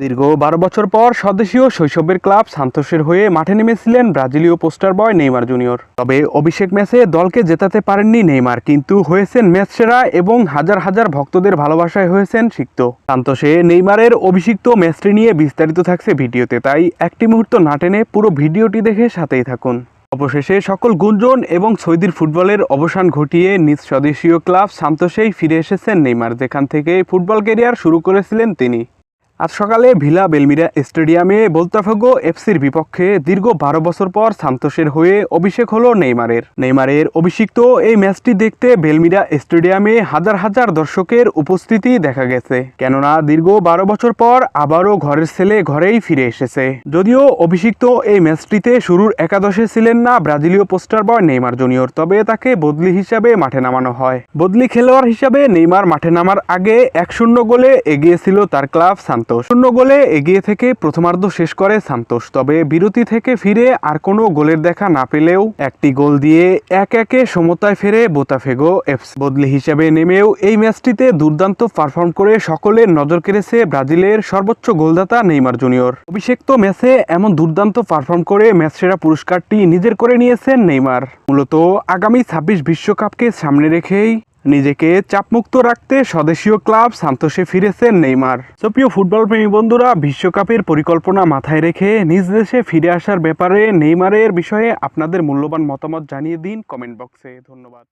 দীর্ঘ বারো বছর পর স্বদেশীয় শৈশবের ক্লাব সান্তোসের হয়ে মাঠে নেমেছিলেন ব্রাজিলীয় পোস্টার বয় নেইমার জুনিয়র। তবে অভিষেক ম্যাচে দলকে জেতাতে পারেননি নেইমার, কিন্তু হয়েছেন ম্যাচ সেরা এবং হাজার হাজার ভক্তদের ভালোবাসায় হয়েছেন সিক্ত। সান্তোসে নেইমারের অভিষিক্ত ম্যাচটি নিয়ে বিস্তারিত থাকছে ভিডিওতে, তাই একটি মুহূর্ত না টেনে পুরো ভিডিওটি দেখে সাথেই থাকুন। অবশেষে সকল গুঞ্জন এবং সৌদির ফুটবলের অবসান ঘটিয়ে নিজ স্বদেশীয় ক্লাব সান্তোসেই ফিরে এসেছেন নেইমার, যেখান থেকে ফুটবল ক্যারিয়ার শুরু করেছিলেন তিনি। আজ সকালে ভিলা বেলমিরা স্টেডিয়ামে বোলতাফাগো এফসির বিপক্ষে দীর্ঘ বারো বছর পর সান্তোসের হয়ে অভিষেক হলো নেইমারের। নেইমারের অভিষিক্ত এই ম্যাচটি দেখতে বেলমিরা স্টেডিয়ামে হাজার হাজার দর্শকের উপস্থিতি দেখা গেছে। কেননা দীর্ঘ বারো বছর পর আবারও ঘরের ছেলে ঘরেই ফিরে এসেছে। যদিও অভিষিক্ত এই ম্যাচটিতে শুরুর একাদশে ছিলেন না ব্রাজিলীয় পোস্টার বয় নেইমার জুনিয়র, তবে তাকে বদলি হিসাবে মাঠে নামানো হয়। বদলি খেলোয়াড় হিসাবে নেইমার মাঠে নামার আগে এক শূন্য গোলে এগিয়েছিল তার ক্লাব সান্তোস শূন্য গোলে এগিয়ে থেকে প্রথমার্ধ শেষ করে সান্তোস তবে বিরতি থেকে ফিরে আর কোনো গোলের দেখা না পেলেও একটি গোল দিয়ে এক একে সমতায় ফেরে বোতাফেগো এফস। বদলি হিসেবে নেমেও এই ম্যাচটিতে দুর্দান্ত পারফর্ম করে সকলের নজর কেড়েছে ব্রাজিলের সর্বোচ্চ গোলদাতা নেইমার জুনিয়র। অভিষেক্ত ম্যাচে এমন দুর্দান্ত পারফর্ম করে ম্যাচ সেরা পুরস্কারটি নিজের করে নিয়েছেন নেইমার। মূলত আগামী ছাব্বিশ বিশ্বকাপকে সামনে রেখেই নিজেকে চাপমুক্ত রাখতে স্বদেশীয় ক্লাব সান্তোসে ফিরেছেন নেইমার। সপ্রিয় ফুটবল প্রেমী বন্ধুরা, বিশ্বকাপের পরিকল্পনা মাথায় রেখে নিজ দেশে ফিরে আসার ব্যাপারে নেইমারের বিষয়ে আপনাদের মূল্যবান মতামত জানিয়ে দিন কমেন্ট বক্সে। ধন্যবাদ।